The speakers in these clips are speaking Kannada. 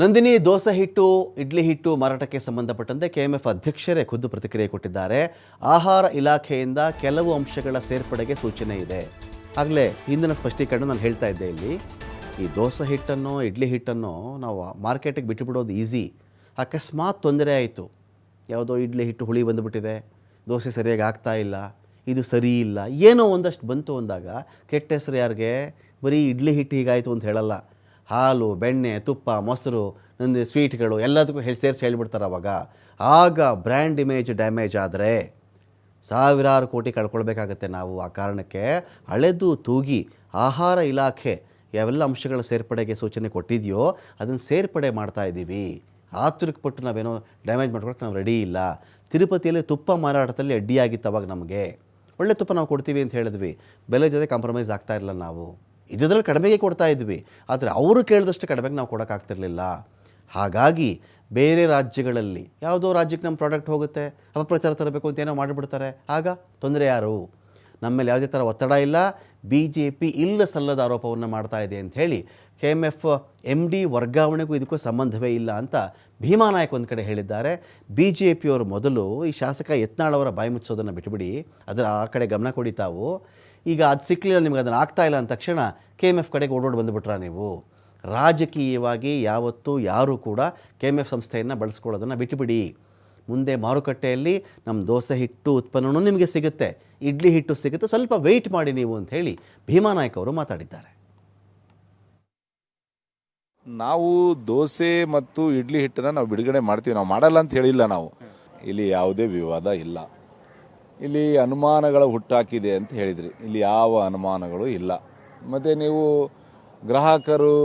ನಂದಿನಿ ದೋಸೆ ಹಿಟ್ಟು, ಇಡ್ಲಿ ಹಿಟ್ಟು ಮಾರಾಟಕ್ಕೆ ಸಂಬಂಧಪಟ್ಟಂತೆ ಕೆಎಂಎಫ್ ಅಧ್ಯಕ್ಷರೇ ಖುದ್ದು ಪ್ರತಿಕ್ರಿಯೆ ಕೊಟ್ಟಿದ್ದಾರೆ. ಆಹಾರ ಇಲಾಖೆಯಿಂದ ಕೆಲವು ಅಂಶಗಳ ಸೇರ್ಪಡೆಗೆ ಸೂಚನೆ ಇದೆ. ಆಗಲೇ ಹಿಂದಿನ ಸ್ಪಷ್ಟೀಕರಣ ನಾನು ಹೇಳ್ತಾ ಇದ್ದೆ ಇಲ್ಲಿ. ಈ ದೋಸೆ ಹಿಟ್ಟನ್ನು, ಇಡ್ಲಿ ಹಿಟ್ಟನ್ನು ನಾವು ಮಾರ್ಕೆಟಿಗೆ ಬಿಟ್ಟುಬಿಡೋದು ಈಸಿ. ಅಕಸ್ಮಾತ್ ತೊಂದರೆ ಆಯಿತು. ಯಾವುದೋ ಇಡ್ಲಿ ಹಿಟ್ಟು ಹುಳಿ ಬಂದುಬಿಟ್ಟಿದೆ. ದೋಸೆ ಸರಿಯಾಗಿ ಆಗ್ತಾ ಇಲ್ಲ. ಇದು ಸರಿ ಇಲ್ಲ. ಏನೋ ಒಂದಷ್ಟು ಬಂತು ಅಂದಾಗ ಕೆಟ್ಟ ಹೆಸರು ಯಾರಿಗೆ? ಬರೀ ಇಡ್ಲಿ ಹಿಟ್ಟು ಹೀಗಾಯಿತು ಅಂತ ಹೇಳಲ್ಲ. ಹಾಲು, ಬೆಣ್ಣೆ, ತುಪ್ಪ, ಮೊಸರು, ನಂದು ಸ್ವೀಟ್ಗಳು ಎಲ್ಲದಕ್ಕೂ ಹೇಳಿ ಸೇರಿಸಿ ಹೇಳಿಬಿಡ್ತಾರೆ ಅವಾಗ. ಆಗ ಬ್ರ್ಯಾಂಡ್ ಇಮೇಜ್ ಡ್ಯಾಮೇಜ್ ಆದರೆ ಸಾವಿರಾರು ಕೋಟಿ ಕಳ್ಕೊಳ್ಬೇಕಾಗತ್ತೆ ನಾವು ಆ ಕಾರಣಕ್ಕೆ ಹಳೆದು ತೂಗಿ ಆಹಾರ ಇಲಾಖೆ ಯಾವೆಲ್ಲ ಅಂಶಗಳ ಸೇರ್ಪಡೆಗೆ ಸೂಚನೆ ಕೊಟ್ಟಿದೆಯೋ ಅದನ್ನು ಸೇರ್ಪಡೆ ಮಾಡ್ತಾ ಇದ್ದೀವಿ. ಆತುರಕ್ಕೆ ಪಟ್ಟು ನಾವೇನೋ ಡ್ಯಾಮೇಜ್ ಮಾಡ್ಕೊಳಕ್ಕೆ ನಾವು ರೆಡಿ ಇಲ್ಲ. ತಿರುಪತಿಯಲ್ಲಿ ತುಪ್ಪ ಮಾರಾಟದಲ್ಲಿ ಅಡ್ಡಿಯಾಗಿತ್ತು ಅವಾಗ ನಮಗೆ. ಒಳ್ಳೆ ತುಪ್ಪ ನಾವು ಕೊಡ್ತೀವಿ ಅಂತ ಹೇಳಿದ್ವಿ. ಬೆಲೆ ಜೊತೆ ಕಾಂಪ್ರಮೈಸ್ ಆಗ್ತಾ ಇರಲಿಲ್ಲ ನಾವು. ಇದ್ರಲ್ಲಿ ಕಡಿಮೆಗೆ ಕೊಡ್ತಾ ಇದ್ವಿ. ಆದರೆ ಅವರು ಕೇಳಿದಷ್ಟು ಕಡಿಮೆಗೆ ನಾವು ಕೊಡೋಕ್ಕಾಗ್ತಿರಲಿಲ್ಲ ಹಾಗಾಗಿ ಬೇರೆ ರಾಜ್ಯಗಳಲ್ಲಿ ಯಾವುದೋ ರಾಜ್ಯಕ್ಕೆ ನಮ್ಮ ಪ್ರಾಡಕ್ಟ್ ಹೋಗುತ್ತೆ, ಅಪಪ್ರಚಾರ ತರಬೇಕು ಅಂತ ಏನೋ ಮಾಡಿಬಿಡ್ತಾರೆ. ಆಗ ತೊಂದರೆ ಯಾರು? ನಮ್ಮ ಮೇಲೆ ಯಾವುದೇ ಥರ ಒತ್ತಡ ಇಲ್ಲ. ಬಿ ಜೆ ಪಿ ಇಲ್ಲ ಸಲ್ಲದ ಆರೋಪವನ್ನು ಮಾಡ್ತಾ ಇದೆ ಅಂತ ಹೇಳಿ K M F M D ವರ್ಗಾವಣೆಗೂ ಇದಕ್ಕೂ ಸಂಬಂಧವೇ ಇಲ್ಲ ಅಂತ ಭೀಮಾನಾಯಕ್ ಒಂದು ಕಡೆ ಹೇಳಿದ್ದಾರೆ. ಬಿ ಜೆ ಪಿಯವರು ಮೊದಲು ಈ ಶಾಸಕ ಯತ್ನಾಳ್ ಅವರ ಬಾಯಿ ಮುಚ್ಚೋದನ್ನು ಬಿಟ್ಬಿಡಿ. ಅದರ ಆ ಕಡೆ ಗಮನ ಕೊಡಿ ತಾವು. ಈಗ ಅದು ಸಿಕ್ಕಲಿಲ್ಲ ನಿಮ್ಗೆ ಅದನ್ನು ಆಗ್ತಾ ಇಲ್ಲ ಅಂದ ತಕ್ಷಣ ಕೆ ಎಂ ಎಫ್ ಕಡೆಗೆ ಓಡೋಡಿ ಬಂದುಬಿಟ್ರಾ ನೀವು? ರಾಜಕೀಯವಾಗಿ ಯಾವತ್ತೂ ಯಾರೂ ಕೂಡ ಕೆ ಎಂ ಎಫ್ ಸಂಸ್ಥೆಯನ್ನು ಬಳಸ್ಕೊಳ್ಳೋದನ್ನು ಬಿಟ್ಟುಬಿಡಿ ಮುಂದೆ ಮಾರುಕಟ್ಟೆಯಲ್ಲಿ ನಮ್ಮ ದೋಸೆ ಹಿಟ್ಟು ಉತ್ಪನ್ನವೂ ನಿಮಗೆ ಸಿಗುತ್ತೆ, ಇಡ್ಲಿ ಹಿಟ್ಟು ಸಿಗುತ್ತೆ, ಸ್ವಲ್ಪ ವೆಯ್ಟ್ ಮಾಡಿ ನೀವು ಅಂತ ಹೇಳಿ ಭೀಮಾನಾಯಕ್ ಅವರು ಮಾತಾಡಿದ್ದಾರೆ. ನಾವು ದೋಸೆ ಮತ್ತು ಇಡ್ಲಿ ಹಿಟ್ಟನ್ನು ನಾವು ಬಿಡುಗಡೆ ಮಾಡ್ತೀವಿ, ನಾವು ಮಾಡಲ್ಲ ಅಂತ ಹೇಳಿಲ್ಲ ನಾವು. ಇಲ್ಲಿ ಯಾವುದೇ ವಿವಾದ ಇಲ್ಲ. ಇಲ್ಲಿ ಅನುಮಾನಗಳ ಹುಟ್ಟಾಕಿದೆ ಅಂತ ಹೇಳಿದ್ರಿ. ಇಲ್ಲಿ ಯಾವ ಅನುಮಾನಗಳು ಇಲ್ಲ. ಮತ್ತೆ ನೀವು ಗ್ರಾಹಕರು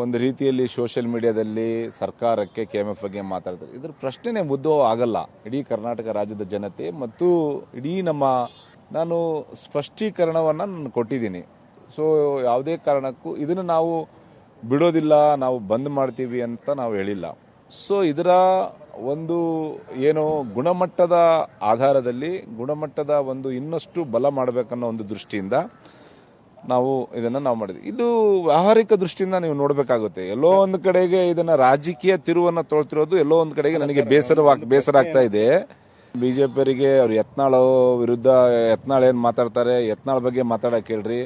ಒಂದು ರೀತಿಯಲ್ಲಿ ಸೋಷಿಯಲ್ ಮೀಡಿಯಾದಲ್ಲಿ ಸರ್ಕಾರಕ್ಕೆ ಕೆ ಎಂ ಎಫ್ ಬಗ್ಗೆ ಮಾತಾಡ್ತಾರೆ. ಇದ್ರ ಪ್ರಶ್ನೆನೇ ಮುದ್ದು ಆಗಲ್ಲ. ಇಡೀ ಕರ್ನಾಟಕ ರಾಜ್ಯದ ಜನತೆ ಮತ್ತು ಇಡೀ ನಮ್ಮ ನಾನು ಸ್ಪಷ್ಟೀಕರಣವನ್ನು ನಾನು ಕೊಟ್ಟಿದ್ದೀನಿ. ಸೊ ಯಾವುದೇ ಕಾರಣಕ್ಕೂ ಇದನ್ನು ನಾವು ಬಿಡೋದಿಲ್ಲ, ನಾವು ಬಂದ್ ಮಾಡ್ತೀವಿ ಅಂತ ನಾವು ಹೇಳಿಲ್ಲ. ಸೊ ಇದರ ಒಂದು ಏನು ಗುಣಮಟ್ಟದ ಆಧಾರದಲ್ಲಿ ಗುಣಮಟ್ಟದ ಒಂದು ಇನ್ನಷ್ಟು ಬಲ ಮಾಡಬೇಕನ್ನೋ ಒಂದು ದೃಷ್ಟಿಯಿಂದ ನಾವು ಇದನ್ನ ನಾವು ಮಾಡಿದ್ವಿ. ಇದು ವ್ಯಾವಹಾರಿಕ ದೃಷ್ಟಿಯಿಂದ ನೀವು ನೋಡಬೇಕಾಗುತ್ತೆ. ಎಲ್ಲೋ ಒಂದು ಕಡೆಗೆ ಇದನ್ನ ರಾಜಕೀಯ ತಿರುವನ್ನ ತೊಳ್ತಿರೋದು, ಎಲ್ಲೋ ಒಂದು ಕಡೆಗೆ ನನಗೆ ಬೇಸರ ಬೇಸರ ಆಗ್ತಾ ಇದೆ. ಬಿಜೆಪಿಯವರಿಗೆ ಅವ್ರು ಯತ್ನಾಳ್ ವಿರುದ್ಧ ಯತ್ನಾಳ್ ಏನ್ ಮಾತಾಡ್ತಾರೆ, ಯತ್ನಾಳ್ ಬಗ್ಗೆ ಮಾತಾಡಕ್ ಹೇಳ್ರಿ.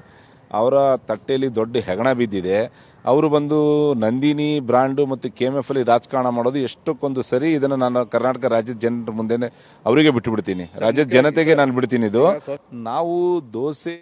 ಅವರ ತಟ್ಟೆಯಲ್ಲಿ ದೊಡ್ಡ ಹೆಗಣ ಬಿದ್ದಿದೆ. ಅವರು ಬಂದು ನಂದಿನಿ, ಬ್ರಾಂಡು ಮತ್ತು ಕೆ ಎಂ ಎಫ್ ಅಲ್ಲಿ ರಾಜಕಾರಣ ಮಾಡೋದು ಎಷ್ಟಕ್ಕೊಂದು ಸರಿ ಇದನ್ನು ನಾನು ಕರ್ನಾಟಕ ರಾಜ್ಯದ ಜನರ ಮುಂದೆನೆ ಅವರಿಗೆ ಬಿಟ್ಟು ಬಿಡ್ತೀನಿ ರಾಜ್ಯದ ಜನತೆಗೆ ನಾನು ಬಿಡ್ತೀನಿ ಇದು. ನಾವು ದೋಸೆ